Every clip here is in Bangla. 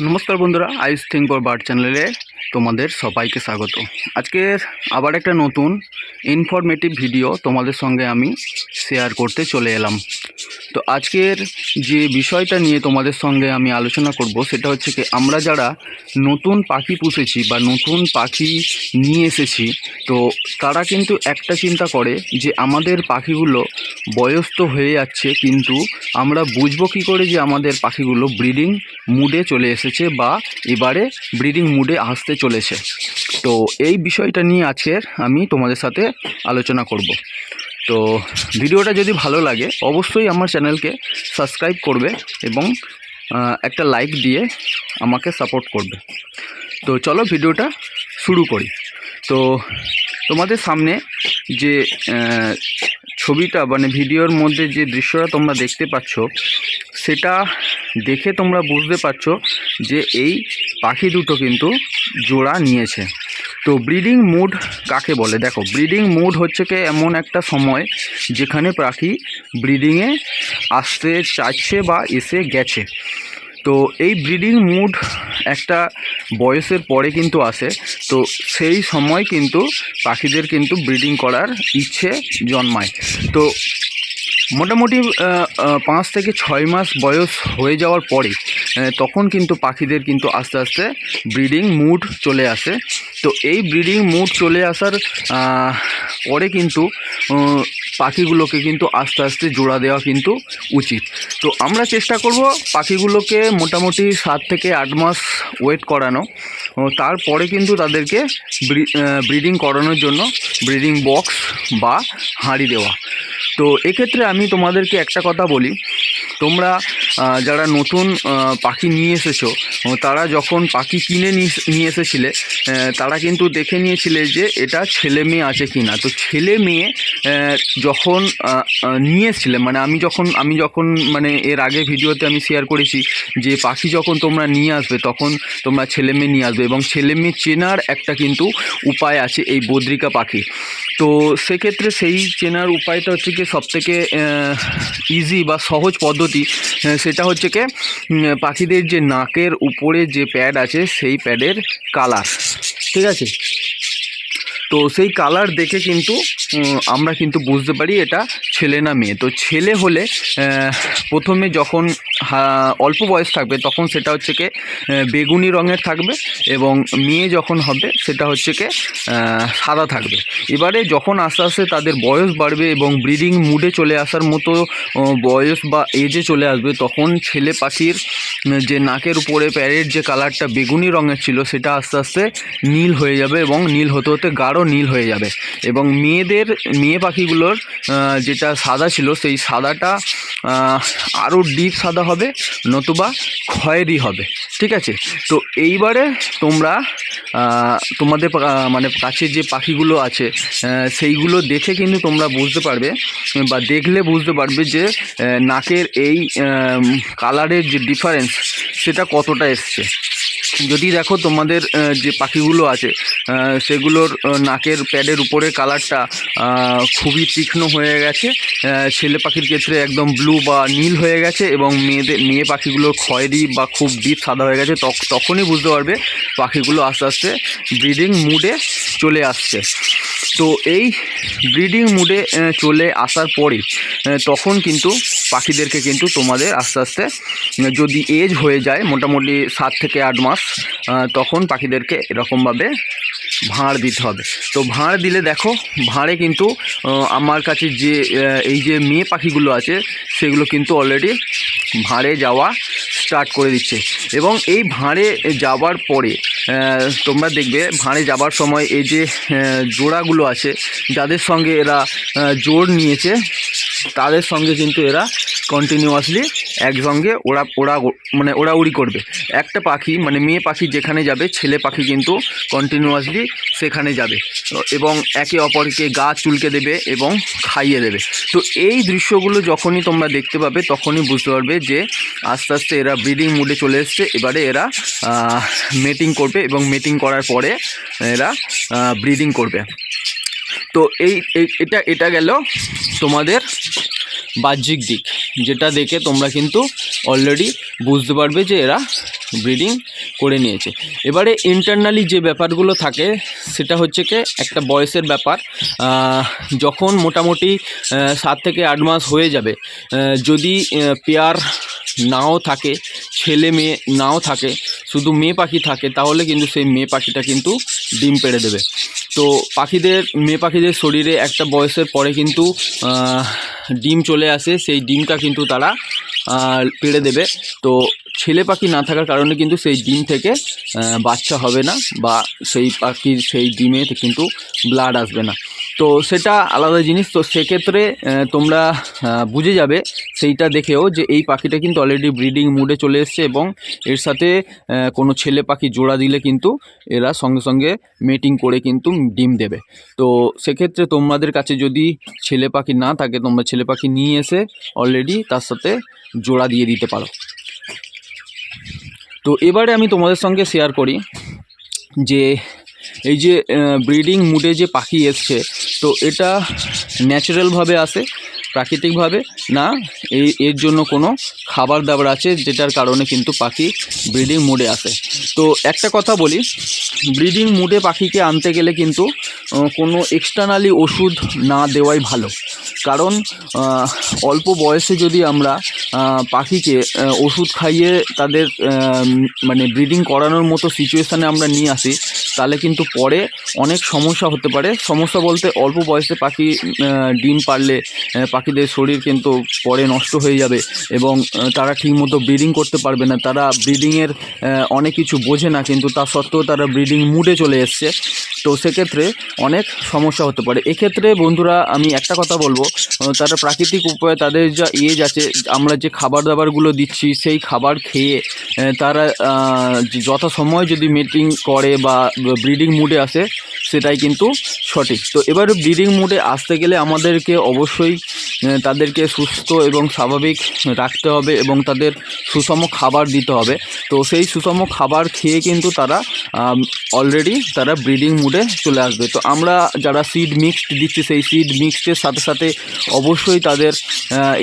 নমস্কার বন্ধুরা আইস থিঙ্ক বার চ্যানেলে তোমাদের সবাইকে স্বাগত। আজকের আবার একটা নতুন ইনফরমেটিভ ভিডিও তোমাদের সঙ্গে আমি শেয়ার করতে চলে এলাম। তো আজকের যে বিষয়টা নিয়ে তোমাদের সঙ্গে আমি আলোচনা করব সেটা হচ্ছে কি, আমরা যারা নতুন পাখি পুষেছি বা নতুন পাখি নিয়ে এসেছি, তো তারা কিন্তু একটা চিন্তা করে যে আমাদের পাখিগুলো বয়স তো হয়ে যাচ্ছে, কিন্তু আমরা বুঝব কী করে যে আমাদের পাখিগুলো ব্রিডিং মুডে চলে এসেছে বা এবারে ব্রিডিং মুডে আসতে চলেছে। তো এই বিষয়টা নিয়ে আজকের আমি তোমাদের সাথে আলোচনা করব। তো ভিডিওটা যদি ভালো লাগে, অবশ্যই আমার চ্যানেলকে সাবস্ক্রাইব করবে এবং একটা লাইক দিয়ে আমাকে সাপোর্ট করবে। তো চলো ভিডিওটা শুরু করি। তো তোমাদের সামনে যে ছবিটা মানে ভিডিওর মধ্যে যে দৃশ্যটা তোমরা দেখতে পাচ্ছ সেটা দেখে তোমরা বুঝতে পারছ যে এই পাখি দুটো কিন্তু জোড়া নিয়েছে। তো ব্রিডিং মুড কাকে বলে? দেখো ব্রিডিং মুড হচ্ছে কি এমন একটা সময় যেখানে পাখি ব্রিডিংয়ে আসতে চাইছে বা এসে গেছে। তো এই ব্রিডিং মুড একটা বয়সের পরে কিন্তু আসে। তো সেই সময় কিন্তু পাখিদের কিন্তু ব্রিডিং করার ইচ্ছে জন্মায়। তো মোটামুটি পাঁচ থেকে ছয় মাস বয়স হয়ে যাওয়ার পরে তখন কিন্তু পাখিদের কিন্তু আস্তে আস্তে ব্রিডিং মুড চলে আসে। তো এই ব্রিডিং মুড চলে আসার পরে কিন্তু পাখিগুলোকে কিন্তু আস্তে আস্তে জোড়া দেওয়া কিন্তু উচিত। তো আমরা চেষ্টা করব পাখিগুলোকে মোটামুটি সাত থেকে আট মাস ওয়েট করানো। তারপরে কিন্তু তাদেরকে ব্রিডিং করানোর জন্য ব্রিডিং বক্স বা হাঁড়ি দেওয়া। তো এক্ষেত্রে আমি তোমাদেরকে একটা কথা বলি। তোমরা যারা নতুন পাখি নিয়ে এসেছ তারা যখন পাখি কিনে নিয়ে এসেছিলে তারা কিন্তু দেখে নিয়েছিলে যে এটা ছেলে মেয়ে আছে কি না তো ছেলে মেয়ে যখন নিয়ে মানে আমি যখন আমি যখন মানে এর আগে ভিডিওতে আমি শেয়ার করেছি যে পাখি যখন তোমরা নিয়ে আসবে, তখন তোমরা ছেলে মেয়ে নিয়ে আসবে এবং ছেলে মেয়ে চেনার একটা কিন্তু উপায় আছে এই বদ্রিকা পাখি। তো সেক্ষেত্রে সেই চেনার উপায়টা হচ্ছে কি সবথেকে ইজি বা সহজ পদ্ধতি সেটা হচ্ছে কি পাখিদের যে নাকের উপরে যে প্যাড আছে, সেই প্যাডের কালার ঠিক আছে? তো সেই কালার দেখে কিন্তু আমরা কিন্তু বুঝতে পারি এটা ছেলে না মেয়ে। তো ছেলে হলে প্রথমে যখন অল্প বয়স থাকবে, তখন সেটা হচ্ছে কি বেগুনি রঙের থাকবে এবং মেয়ে যখন হবে, সেটা হচ্ছে কি সাদা থাকবে। এবারে যখন আস্তে আস্তে তাদের বয়স বাড়বে এবং ব্রিডিং মুডে চলে আসার মতো বয়স বা এজে চলে আসবে, তখন ছেলে পাখির যে নাকের উপরে প্যারের যে কালারটা বেগুনি রঙের ছিল, সেটা আস্তে আস্তে নীল হয়ে যাবে এবং নীল হতে হতে গাঢ় নীল হয়ে যাবে। এবং মেয়েদের, মেয়ে পাখিগুলোর যেটা সাদা ছিল, সেই সাদাটা আরও ডিপ সাদা হবে, নতুবা খয়েরি হবে, ঠিক আছে? তো এইবারে তোমরা তোমাদের মানে কাছে যে পাখিগুলো আছে সেইগুলো দেখে কিন্তু তোমরা বুঝতে পারবে, বা দেখলে বুঝতে পারবে যে নাকের এই কালারের যে ডিফারেন্স সেটা কতটা এসছে। যদি দেখো তোমাদের যে পাখিগুলো আছে সেগুলোর নাকের প্যাডের উপরে কালারটা খুবই তীক্ষ্ণ হয়ে গেছে। ছেলে পাখির ক্ষেত্রে একদম ব্লু বা নীল হয়ে গেছে এবং মেয়েদের মেয়ে পাখিগুলোর খয়েরি বা খুব ডিপ সাদা হয়ে গেছে তখ- তখনই বুঝতে পারবে পাখিগুলো আস্তে আস্তে ব্রিডিং মুডে চলে আসছে। তো এই ব্রিডিং মুডে চলে আসার পরে আহ, তখন কিন্তু পাখিদেরকে কিন্তু তোমাদের আস্তে আস্তে যদি এজ হয়ে যায়, মোটামুটি সাত থেকে আট মাস তখন পাখিদেরকে এরকমভাবে ভাঁড় দিতে হবে। তো ভাঁড় দিলে দেখো, ভাঁড়ে কিন্তু আমার কাছে যে এই যে মেয়ে পাখিগুলো আছে, সেগুলো কিন্তু অলরেডি ভাঁড়ে যাওয়া স্টার্ট করে দিচ্ছে। এবং এই ভাঁড়ে যাওয়ার পরে তোমরা দেখবে, ভাঁড়ে যাবার সময় এই যে জোড়াগুলো আছে, যাদের সঙ্গে এরা জোর নিয়েছে তাদের সঙ্গে কিন্তু এরা কন্টিনিউয়াসলি একসঙ্গে ওরা ওরা মানে ওড়াউড়ি করবে। একটা পাখি মানে মেয়ে পাখি যেখানে যাবে, ছেলে পাখি কিন্তু কন্টিনিউয়াসলি সেখানে যাবে। এবং একে অপরকে গা চুলকে দেবে এবং খাইয়ে দেবে। তো এই দৃশ্যগুলো যখনই তোমরা দেখতে পাবে, তখনই বুঝতে পারবে যে আস্তে আস্তে এরা ব্রিডিং মুডে চলে এসছে। এবারে এরা মেটিং করবে এবং মেটিং করার পরে এরা ব্রিডিং করবে। তো এই এটা এটা গেল তোমাদের বাহ্যিক দিক, যেটা দেখে তোমরা কিন্তু অলরেডি বুঝতে পারবে যে এরা ব্রিডিং করে নিয়েছে। এবারে ইন্টারনালি যে ব্যাপারগুলো থাকে, সেটা হচ্ছে কি, একটা বয়সের ব্যাপার। যখন মোটামুটি সাত থেকে আট মাস হয়ে যাবে যদি পেয়ার নাও থাকে, ছেলে মেয়ে নাও থাকে, শুধু মেয়ে পাখি থাকে, তাহলে কিন্তু সেই মেয়ে পাখিটা কিন্তু ডিম পেড়ে দেবে। তো পাখিদের, মেয়ে পাখিদের শরীরে একটা বয়সের পরে কিন্তু ডিম চলে আসে। সেই ডিমটা কিন্তু তারা পেড়ে দেবে। তো ছেলে পাখি না থাকার কারণে কিন্তু সেই ডিম থেকে বাচ্চা হবে না বা সেই পাখির সেই ডিমে কিন্তু ব্লাড আসবে না। তো সেটা আলাদা জিনিস। তো সেক্ষেত্রে তোমরা বুঝে যাবে সেইটা দেখেও যে এই পাখিটা কিন্তু অলরেডি ব্রিডিং মুডে চলে এসছে এবং এর সাথে কোনো ছেলে পাখি জোড়া দিলে কিন্তু এরা সঙ্গে সঙ্গে মেটিং করে কিন্তু ডিম দেবে। তো সেক্ষেত্রে তোমাদের কাছে যদি ছেলে পাখি না থাকে, তোমরা ছেলে পাখি নিয়ে এসে অলরেডি তার সাথে জোড়া দিয়ে দিতে পারো। তো এবারে আমি তোমাদের সঙ্গে শেয়ার করি যে এই যে ব্রিডিং মুডে যে পাখি এসছে, তো এটা ন্যাচারালভাবে আসে, প্রাকৃতিকভাবে না, এই, এর জন্য কোনো খাবার দাবার আছে যেটার কারণে কিন্তু পাখি ব্রিডিং মুডে আসে। তো একটা কথা বলি ব্রিডিং মুডে পাখিকে আনতে গেলে কিন্তু কোনো এক্সটার্নালি ওষুধ না দেওয়াই ভালো। কারণ অল্প বয়সে যদি আমরা পাখিকে ওষুধ খাইয়ে তাদের মানে ব্রিডিং করানোর মতো সিচুয়েশানে আমরা নিয়ে আসি তাহলে কিন্তু পরে অনেক সমস্যা হতে পারে। সমস্যা বলতে অল্প বয়সে পাখি ডিম পারলে পাখিদের শরীর কিন্তু পরে নষ্ট হয়ে যাবে এবং তারা ঠিকমতো ব্রিডিং করতে পারবে না। তারা ব্রিডিংয়ের অনেক কিছু বোঝে না, কিন্তু তা সত্ত্বেও তারা ব্রিডিং মুডে চলে এসছে। তো সেক্ষেত্রে অনেক সমস্যা হতে পারে। এক্ষেত্রে বন্ধুরা, আমি একটা কথা বলব তারা প্রাকৃতিক উপায়ে তাদের যা এজ আছে আমরা যে খাবার দাবারগুলো দিচ্ছি, সেই খাবার খেয়ে তারা যথাসময় যদি মিটিং করে বা ব্রিডিং মুডে আসে, সেটাই কিন্তু সঠিক। তো এবার ব্রিডিং মুডে আসতে গেলে আমাদেরকে অবশ্যই তাদেরকে সুস্থ এবং স্বাভাবিক রাখতে হবে এবং তাদের সুষম খাবার দিতে হবে। তো সেই সুষম খাবার খেয়ে কিন্তু তারা অলরেডি তারা ব্রিডিং মুডে চলে আসবে। তো আমরা যারা সিড মিক্সড দিচ্ছি, সেই সিড মিক্সডের সাথে সাথে অবশ্যই তাদের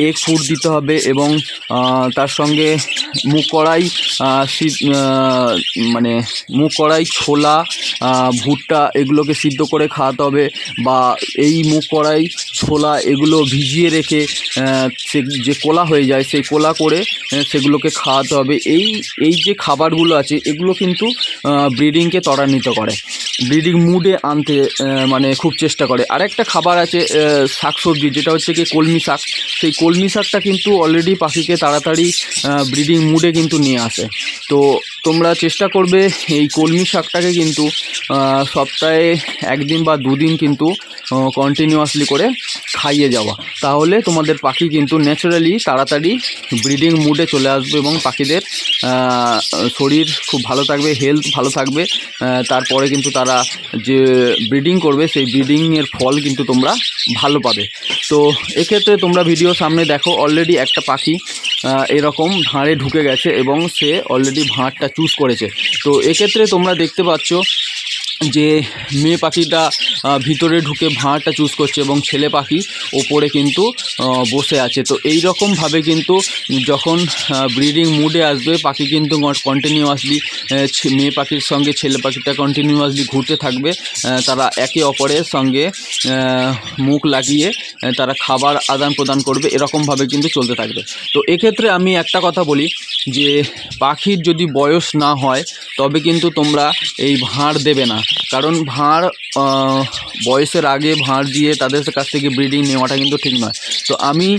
এগ ফুড দিতে হবে এবং তার সঙ্গে মুখ কড়াই মানে মুখ কড়াই, ছোলা ভুট্টা এগুলোকে সিদ্ধ করে খাওয়াতে হবে বা এই মুখ কড়াই, ছোলা এগুলো ভিজিয়ে রেখে সে যে কোলা হয়ে যায়, সেই কোলা করে সেগুলোকে খাওয়াতে হবে। এই এই যে খাবারগুলো আছে, এগুলো কিন্তু ব্রিডিংকে ত্বরান্বিত করে। ব্রিডিং মুডে আনতে মানে খুব চেষ্টা করে। আরেকটা খাবার আছে শাকসবজি, যেটা হচ্ছে কি কলমি শাক। সেই কলমি শাকটা কিন্তু অলরেডি পাখিকে তাড়াতাড়ি ব্রিডিং মুডে কিন্তু নিয়ে আসে। তো তোমরা চেষ্টা করবে এই কলমি শাকটাকে কিন্তু সপ্তাহে একদিন বা দুদিন কিন্তু কন্টিনিউয়াসলি করে খাইয়ে যাওয়া। তাহলে তোমাদের পাখি কিন্তু ন্যাচারালি তাড়াতাড়ি ব্রিডিং মুডে চলে আসবে এবং পাখিদের শরীর খুব ভালো থাকবে হেলথ ভালো থাকবে তারপরে কিন্তু তারা যে ব্রিডিং করবে, সেই ব্রিডিংয়ের ফল কিন্তু তোমরা ভালো পাবে। তো এক্ষেত্রে তোমরা ভিডিও সামনে দেখো অলরেডি একটা পাখি এরকম ভাঁড়ে ঢুকে গেছে এবং সে অলরেডি ভাঁড়টা চুজ করেছে। তো এক্ষেত্রে তোমরা দেখতে পাচ্ছ যে মেয়ে পাখিটা ভিতরে ঢুকে ভাঁড়টা চুজ করছে এবং ছেলে পাখি ওপরে কিন্তু বসে আছে। তো এই রকমভাবে কিন্তু যখন ব্রিডিং মুডে আসবে, পাখি কিন্তু কন্টিনিউয়াসলি মেয়ে পাখির সঙ্গে ছেলে পাখিটা কন্টিনিউয়াসলি ঘুরতে থাকবে তারা একে অপরের সঙ্গে মুখ লাগিয়ে তারা খাবার আদান প্রদান করবে এরকমভাবে কিন্তু চলতে থাকবে। তো এক্ষেত্রে আমি একটা কথা বলি যে, পাখির যদি বয়স না হয়, তবে কিন্তু তোমরা এই ভাঁড় দেবে না। কারণ ভাঁড় বয়সের আগে ভাঁড় দিয়ে তাদের কাছ থেকে ব্রিডিং নেওয়াটা কিন্তু ঠিক নয়। তো আমি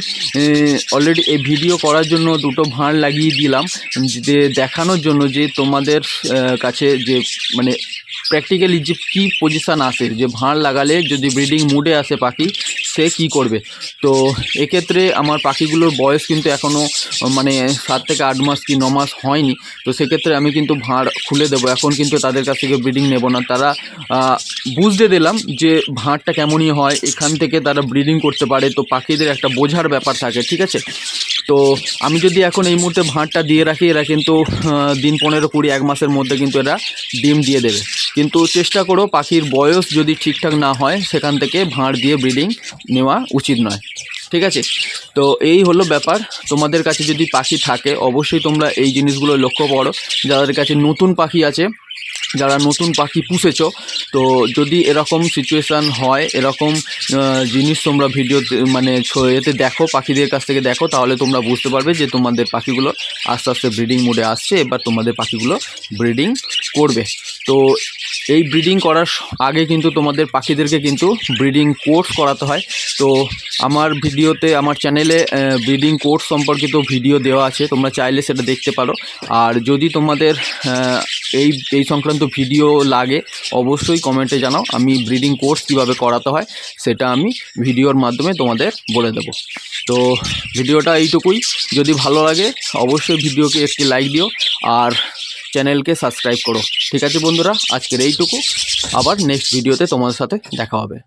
অলরেডি এই ভিডিও করার জন্য দুটো ভাঁড় লাগিয়ে দিলাম, যে দেখানোর জন্য যে তোমাদের কাছে যে মানে প্র্যাকটিক্যালি যে কী পজিশান আসে, যে ভাঁড় লাগালে যদি ব্রিডিং মুডে আসে পাখি সে কি করবে? তো এক্ষেত্রে আমার পাখিগুলোর বয়স কিন্তু এখনও মানে সাত থেকে আট মাস কি ন মাস হয়নি। তো সেক্ষেত্রে আমি কিন্তু ভাঁড় খুলে দেবো। এখন কিন্তু তাদের কাছ থেকে ব্রিডিং নেব না। তারা বুঝতে দিলাম যে ভাঁড়টা কেমনই হয়। এখান থেকে তারা ব্রিডিং করতে পারে। তো পাখিদের একটা বোঝার ব্যাপার থাকে, ঠিক আছে? তো আমি যদি এখন এই মুহূর্তে ভাঁড়টা দিয়ে রাখি, এরা কিন্তু দিন পনেরো কুড়ি এক মাসের মধ্যে কিন্তু এরা ডিম দিয়ে দেবে। কিন্তু চেষ্টা করো, পাখির বয়স যদি ঠিকঠাক না হয়, সেখান থেকে ভাঁড় দিয়ে ব্রিডিং নেওয়া উচিত নয়। ঠিক আছে? তো এই হলো ব্যাপার। তোমাদের কাছে যদি পাখি থাকে, অবশ্যই তোমরা এই জিনিসগুলো লক্ষ্য করো। যাদের কাছে নতুন পাখি আছে, যারা নতুন পাখি পুষেছ, তো যদি এরকম সিচুয়েশান হয়, এরকম জিনিস তোমরা ভিডিও মানে এতে দেখো, পাখিদের কাছ থেকে দেখো, তাহলে তোমরা বুঝতে পারবে যে তোমাদের পাখিগুলো আস্তে আস্তে ব্রিডিং মোডে আসছে, এবার তোমাদের পাখিগুলো ব্রিডিং করবে। তো এই ব্রিডিং করার আগে কিন্তু তোমাদের পাখিদেরকে কিন্তু ব্রিডিং কোর্স করাতে হয়। তো আমার ভিডিওতে, আমার চ্যানেলে ব্রিডিং কোর্স সম্পর্কিত ভিডিও দেওয়া আছে, তোমরা চাইলে সেটা দেখতে পারো। আর যদি তোমাদের এই এই সংক্রান্ত ভিডিও লাগে, অবশ্যই কমেন্টে জানাও, আমি ব্রিডিং কোর্স কীভাবে করাতে হয়, সেটা আমি ভিডিওর মাধ্যমে তোমাদের বলে দেবো। তো ভিডিওটা এইটুকুই। যদি ভালো লাগে, অবশ্যই ভিডিওকে একটি লাইক দিও। আর চ্যানেলকে সাবস্ক্রাইব করো। ঠিক আছে বন্ধুরা, আজকের এইটুকু। আবার নেক্সট ভিডিওতে তোমাদের সাথে দেখা হবে।